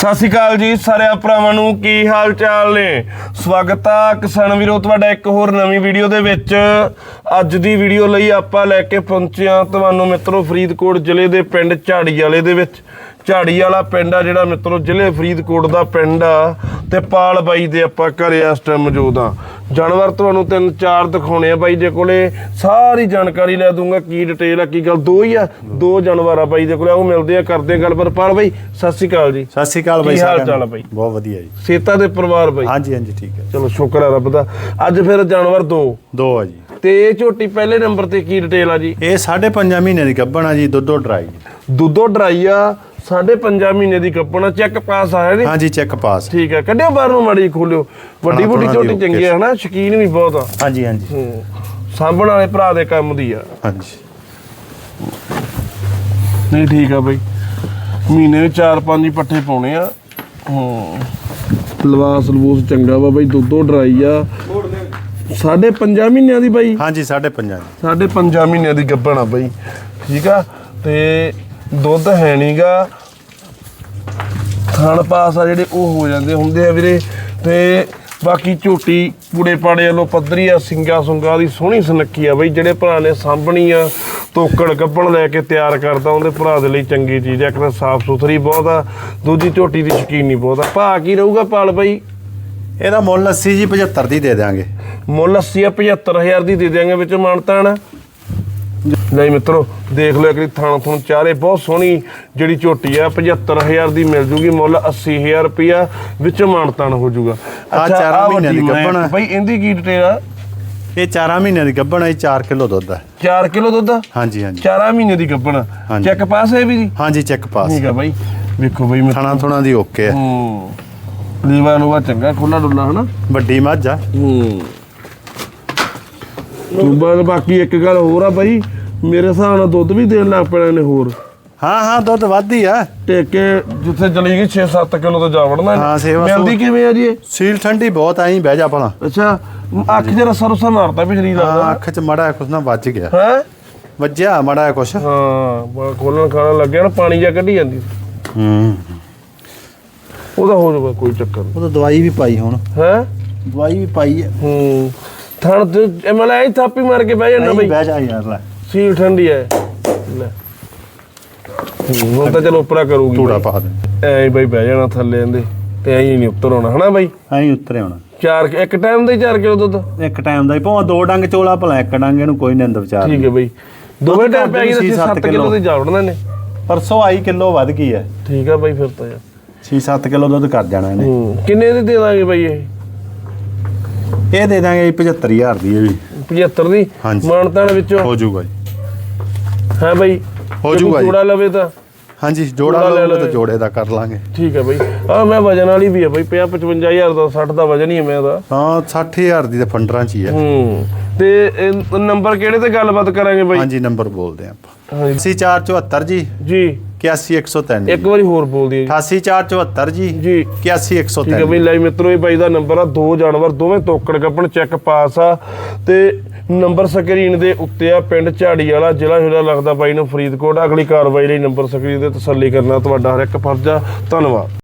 ਸਤਿ ਸ਼੍ਰੀ ਅਕਾਲ ਜੀ ਸਾਰੇ ਭਰਾਵਾਂ ਨੂੰ, ਕੀ ਹਾਲ ਚਾਲ ਨੇ? ਸਵਾਗਤ ਆ ਕਿਸਾਨ ਵੀਰੋ, ਤੁਹਾਡਾ ਇੱਕ ਹੋਰ ਨਵੀਂ ਵੀਡੀਓ ਦੇ ਵਿੱਚ। ਅੱਜ ਦੀ ਵੀਡੀਓ ਲਈ ਆਪਾਂ ਲੈ ਕੇ ਪਹੁੰਚੇ ਹਾਂ ਤੁਹਾਨੂੰ ਮਿੱਤਰੋ ਫਰੀਦਕੋਟ ਜ਼ਿਲ੍ਹੇ ਦੇ ਪਿੰਡ ਝਾੜੀ ਵਾਲੇ ਦੇ ਵਿੱਚ। ਝਾੜੀ ਵਾਲਾ ਪਿੰਡ ਆ ਜਿਹੜਾ ਮਿੱਤਰੋ, ਜ਼ਿਲ੍ਹੇ ਫਰੀਦਕੋਟ ਦਾ ਪਿੰਡ ਆ ਤੇ ਪਾਲ ਬਾਈ ਦੇ ਆਪਾਂ ਘਰੇ ਇਸ ਟਾਈਮ ਮੌਜੂਦ ਆ ਜਾਨਵਰ ਤੁਹਾਨੂੰ ਤਿੰਨ ਚਾਰ ਦਿਖਾਉਣੇ ਆ ਬਾਈ ਦੇ ਕੋਲੇ। ਸਾਰੀ ਜਾਣਕਾਰੀ ਲੈ ਦੂੰਗਾ ਕੀ ਡਿਟੇਲ ਆ ਕੀ ਗੱਲ। ਦੋ ਹੀ ਆ ਦੋ ਜਾਨਵਰ ਆ ਬਾਈ ਦੇ ਕੋਲੇ। ਉਹ ਮਿਲਦੇ ਆ ਕਰਦੇ ਆ ਗੱਲਬਾਤ ਪਾਲ ਬਾਈ। ਸਤਿ ਸ਼੍ਰੀ ਅਕਾਲ ਜੀ। ਸਤਿ ਸ਼੍ਰੀ ਅਕਾਲ ਬਾਈ ਕੀ ਹਾਲ। ਚਾਲ ਆ ਬਾਈ? ਬਹੁਤ ਵਧੀਆ ਜੀ। ਸੇਤਾ ਦੇ ਪਰਿਵਾਰ ਬਾਈ। ਹਾਂਜੀ ਹਾਂਜੀ ਠੀਕ ਹੈ। ਚਲੋ ਸ਼ੁਕਰ ਹੈ ਰੱਬ ਦਾ। ਅੱਜ ਫਿਰ ਜਾਨਵਰ ਦੋ। ਦੋ ਆ ਜੀ। ਤੇ ਇਹ ਝੋਟੀ ਪਹਿਲੇ ਨੰਬਰ ਤੇ ਕੀ ਡਿਟੇਲ ਆ ਜੀ? ਇਹ ਸਾਢੇ ਪੰਜਾਂ ਮਹੀਨੇ ਦੀ ਗੱਭਣ ਆ ਜੀ ਦੁੱਧੋ ਡਰਾਈ। ਦੁੱਧੋ ਡਰਾਈ ਆ ਸਾਢੇ ਪੰਜਾਂ ਮਹੀਨੇ ਦੀ ਕੱਪਣਾ ਚੈੱਕ ਪਾਸ ਆਇਆ ਨੇ? ਹਾਂਜੀ ਚੈੱਕ ਪਾਸ ਠੀਕ ਹੈ ਕੱਢਿਓ ਬਾਹਰ ਨੂੰ ਮਾੜੀ ਖੋਲਿਓ। ਵੱਡੀ ਵੱਡੀ ਦੀ ਚੰਗੀ ਹੈ ਹਨਾ? ਸ਼ਕੀਨ ਵੀ ਬਹੁਤ ਆ। ਹਾਂਜੀ ਹਾਂਜੀ। ਸਾਂਭਣ ਵਾਲੇ ਭਰਾ ਦੇ ਕੰਮ ਦੀ ਆ। ਹਾਂਜੀ। ਨਹੀਂ ਠੀਕ ਆ ਬਈ। ਮਹੀਨੇ ਵਿੱਚ ਚਾਰ ਪੰਜ ਹੀ ਪੱਠੇ ਪਾਉਣੇ ਆ। ਹੂੰ। ਲਵਾਸ ਲਵੂਸ ਚੰਗਾ ਵਾ ਬਈ ਦੁੱਧੋ ਡਰਾਈ ਆ। ਸਾਢੇ ਪੰਜਾਂ ਮਹੀਨਿਆਂ ਦੀ ਬਾਈ। ਹਾਂਜੀ ਸਾਢੇ ਪੰਜਾਂ ਦੀ। ਸਾਢੇ ਪੰਜਾਂ ਮਹੀਨਿਆਂ ਦੀ ਗੱਭਣ ਆ ਬਈ। ਠੀਕ ਆ? ਤੇ ਦੁੱਧ ਹੈ ਨਹੀਂਗਾ ਥਣ ਪਾਸ ਆ ਜਿਹੜੇ ਉਹ ਹੋ ਜਾਂਦੇ ਹੁੰਦੇ ਆ ਵੀਰੇ। ਤੇ ਬਾਕੀ ਝੋਟੀ ਪੂੜੇ ਪਾੜੇ ਵੱਲੋਂ ਪੱਧਰੀ ਆ ਸਿੰਗਾ ਸੁੰਗਾ ਦੀ ਸੋਹਣੀ ਸੁਨੱਖੀ ਆ ਬਈ ਜਿਹੜੇ ਭਰਾ ਨੇ ਸਾਂਭਣੀ ਆ ਤੋਕੜ ਗੱਭਣ ਲੈ ਕੇ ਤਿਆਰ ਕਰਦਾ ਉਹਦੇ ਭਰਾ ਦੇ ਲਈ ਚੰਗੀ ਚੀਜ਼ ਆ ਇੱਕ ਤਾਂ ਸਾਫ਼ ਸੁਥਰੀ ਬਹੁਤ ਆ ਦੂਜੀ ਝੋਟੀ ਦੀ ਸ਼ਕੀਨੀ ਬਹੁਤ ਆ। ਭਾ ਕੀ ਰਹੂਗਾ ਪਾਲ ਬਈ? ਇਹਦਾ ਮੁੱਲ 80 ਜੀ 75 ਦੀ ਦੇ ਦਿਆਂਗੇ। ਮੁੱਲ 80 ਆ 75000 ਦੀ ਦੇ ਦਿਆਂਗੇ ਵਿੱਚ ਮਾਨਤਾਨ। ਨਹੀਂ ਮਿੱਤਰੋ ਦੇਖ ਲਓ ਇੱਕ ਥਾਂ ਥੁਣ ਚਾਰੇ ਬਹੁਤ ਸੋਹਣੀ ਜਿਹੜੀ ਝੋਟੀ ਆ 75000 ਦੀ ਮਿਲ ਜੂਗੀ ਮੁੱਲ 80000 ਰੁਪਿਆ ਵਿੱਚ ਮਾਨਤਾਨ ਹੋ ਜੂਗਾ। ਚਾਰਾਂ ਆਹ ਮਹੀਨਿਆਂ ਦੀ ਗੱਭਣ ਆ। ਬਈ ਇਹਦੀ ਕੀ ਡਿਟੇਲ ਆ? ਇਹ 4 ਮਹੀਨਿਆਂ ਦੀ ਗੱਭਣ ਆ ਜੀ 4 ਕਿਲੋ ਦੁੱਧ ਹੈ 4 ਕਿਲੋ ਦੁੱਧ ਆ? ਹਾਂਜੀ ਹਾਂਜੀ। ਚਾਰਾਂ ਮਹੀਨੇ ਦੀ ਗੱਭਣ। ਚੈੱਕ ਪਾਸ ਹੈ ਵੀ ਜੀ? ਹਾਂਜੀ ਚੈੱਕ ਪਾਸ ਠੀਕ ਆ ਬਾਈ। ਵੇਖੋ ਬਈ ਥਣਾ ਥੁਣਾ ਦੀ ਓਕੇ ਹੈ ਹੂੰ। ਲੀਵਾ ਲੂਵਾ ਚੰਗਾ ਖੁੱਲਾ ਡੁੱਲਾ ਹਨਾ? ਵੱਡੀ ਮੱਝ ਆ। ਹੂੰ। ਬਸ ਬਾਕੀ ਇੱਕ ਗੱਲ ਹੋਰ ਆ ਬਾਈ ਮੇਰੇ ਹਿਸਾਬ ਨਾਲ ਦੁੱਧ ਵੀ ਦੇਣ ਲੱਗ ਪੈਣਾ ਨੇ ਹੋਰ। ਹਾਂ ਹਾਂ ਦੁੱਧ ਵੱਧਦੀ ਆ। ਟੇਕੇ ਜਿੱਥੇ ਚਲੀ ਗਈ 6-7 ਕਿਲੋ ਤੋਂ ਜਾ ਵੜਨਾ। ਹਾਂ, ਸੇਵਾ ਮਿਲਦੀ। ਕਿਵੇਂ ਆ ਜੀ? ਸੀਲ ਠੰਡੀ ਬਹੁਤ ਆਈ ਬਹਿ ਜਾ ਭਲਾ। ਅੱਛਾ ਅੱਖ ਜਰਾ ਸਰਸਾ ਮਾਰਦਾ ਪਿਛਲੀ ਹਾਂ ਦਾ। ਅੱਖ 'ਚ ਮੜਾ ਕੁਛ ਨਾ ਵੱਜ ਗਿਆ। ਹੈ? ਵੱਜਿਆ ਮੜਾ ਕੁਛ। ਹਾਂ ਖੋਲਣ ਖਾਣਾ ਲੱਗਿਆ ਨਾ ਪਾਣੀ ਜਾ ਕੱਢੀ ਜਾਂਦੀ। ਹੂੰ। ਉਹਦਾ ਹੋ ਜਾਊਗਾ ਕੋਈ ਚੱਕਰ ਉਹ ਤਾਂ ਦਵਾਈ ਵੀ ਪਾਈ ਹੁਣ। ਹੈ? ਦਵਾਈ ਵੀ ਪਾਈ ਹੈ ਹੂੰ। ਥਣ ਤੇ ਮੈਂ ਐ ਥਾਪੀ ਮਾਰ ਕੇ ਬਹਿ ਜਾਣਾ ਬਈ। ਬਹਿ ਜਾ ਯਾਰ ਲੈ। ਸੀਲ ਠੰਡੀ ਐ। ਲੈ। ਹੂੰ, ਹੁਣ ਤਾਂ ਚਲੋ ਉਪਰਾ ਕਰੂਗੀ ਧੂੜਾ। ਪਾ ਦੇ। ਐਂ ਹੀ ਬਈ ਬਹਿ ਜਾਣਾ ਥੱਲੇ ਇਹਦੇ ਤੇ ਐਂ ਹੀ ਨਹੀਂ ਉੱਤਰ ਆਉਣਾ ਹਨਾ ਬਾਈ? ਐਂ ਉਤਰੇ ਹੁਣ ਚਾਰ ਇੱਕ ਟਾਈਮ ਦੇ 4 ਕਿਲੋ ਦੁੱਧ? ਇੱਕ ਟਾਈਮ ਦਾ ਹੀ ਭਾਵੇਂ ਦੋ ਡੰਗ ਚੋਲਾ ਭਲਾ ਇੱਕ ਡੰਗ ਇਹਨੂੰ ਕੋਈ ਨਿੰਦ ਵਿਚਾਰ ਠੀਕ ਹੈ ਬਈ। ਦੋਵੇਂ ਟਾਈਮ ਪੈ ਗਈ ਤਾਂ 7 ਛੇ-ਸੱਤ ਕਿਲੋ। ਤੇ ਜਾ ਵੜਨਾ ਨੇ ਪਰਸੋਂ ਆਈ ਕਿਲੋ ਵੱਧ ਗਈ ਹੈ ਠੀਕ ਆ ਬਾਈ ਫਿਰ ਤਾਂ ਯਾਰ। 6-7 ਕਿਲੋ ਦੁੱਧ ਕਰ ਜਾਣਾ ਇਹਨੇ। ਹੂੰ ਕਿੰਨੇ ਦੀ ਦੇ ਦਾਂਗੇ ਬਾਈ ਇਹ? ਇਹ ਦੇ ਦਾਂਗੇ ਜੀ 75000 ਦੀ ਇਹ ਵੀ 75 ਦੀ? ਹਾਂਜੀ। ਮਾਨਤਾਨ ਵਿੱਚੋਂ? ਹੋ ਜਾਊਗਾ ਜੀ। ਹੈ ਬਾਈ ਹੋ ਜੇ ਕੋਈ ਜਾਊਗਾ ਜੀ। ਜੋੜਾ ਲਵੇ ਤਾਂ? ਹਾਂਜੀ ਜੋੜਾ ਜੋੜਾ ਲੈ ਲਓ ਲਓ। ਤਾਂ ਜੋੜੇ ਦਾ ਕਰ ਲਾਂਗੇ। ਠੀਕ ਹੈ ਬਾਈ। ਆ ਮੈਂ ਵਜਨ ਵਾਲੀ ਵੀ ਹੈ ਬਾਈ ਪਿਆ 55000 ਦਾ 60 ਦਾ ਵਜਨ ਹੀ ਹੈ ਮੈਂ ਦਾ। ਹਾਂ 60000 ਦੀ ਤਾਂ ਫੰਡਰਾਂ 'ਚ ਹੀ ਹੈ। ਹੂੰ ਤੇ ਇਹ ਨੰਬਰ ਕਿਹੜੇ ਤੇ ਗੱਲਬਾਤ ਕਰਾਂਗੇ ਬਾਈ? ਹਾਂਜੀ ਨੰਬਰ ਬੋਲਦੇ ਆਪਾਂ। ਹਾਂਜੀ। 80474 ਜੀ। ਜੀ। 81103 ਇੱਕ ਵਾਰੀ ਹੋਰ ਬੋਲ ਦਿਓ ਜੀ। 88474 ਜੀ। ਜੀ। 81103 ਠੀਕ ਹੈ ਬਈ ਲੈ ਮਿੱਤਰੋ ਇਹ ਬਾਈ ਦਾ ਨੰਬਰ ਆ ਦੋ ਜਾਨਵਰ ਦੋਵੇਂ ਤੋਕੜ ਕੱਪਣ ਚੈੱਕ ਪਾਸ ਆ। ਤੇ ਨੰਬਰ ਸਕਰੀਨ ਦੇ ਉੱਤੇ ਆ ਪਿੰਡ ਝਾੜੀ ਵਾਲਾ ਜ਼ਿਲ੍ਹਾ ਜਿਹੜਾ ਲੱਗਦਾ ਬਾਈ ਨੂੰ ਫਰੀਦਕੋਟ। ਅਗਲੀ ਕਾਰਵਾਈ ਲਈ ਨੰਬਰ ਸਕਰੀਨ ਦੇ ਤਸੱਲੀ ਕਰਨਾ ਤੁਹਾਡਾ ਹਰ ਇੱਕ ਫਰਜ਼ ਆ। ਧੰਨਵਾਦ।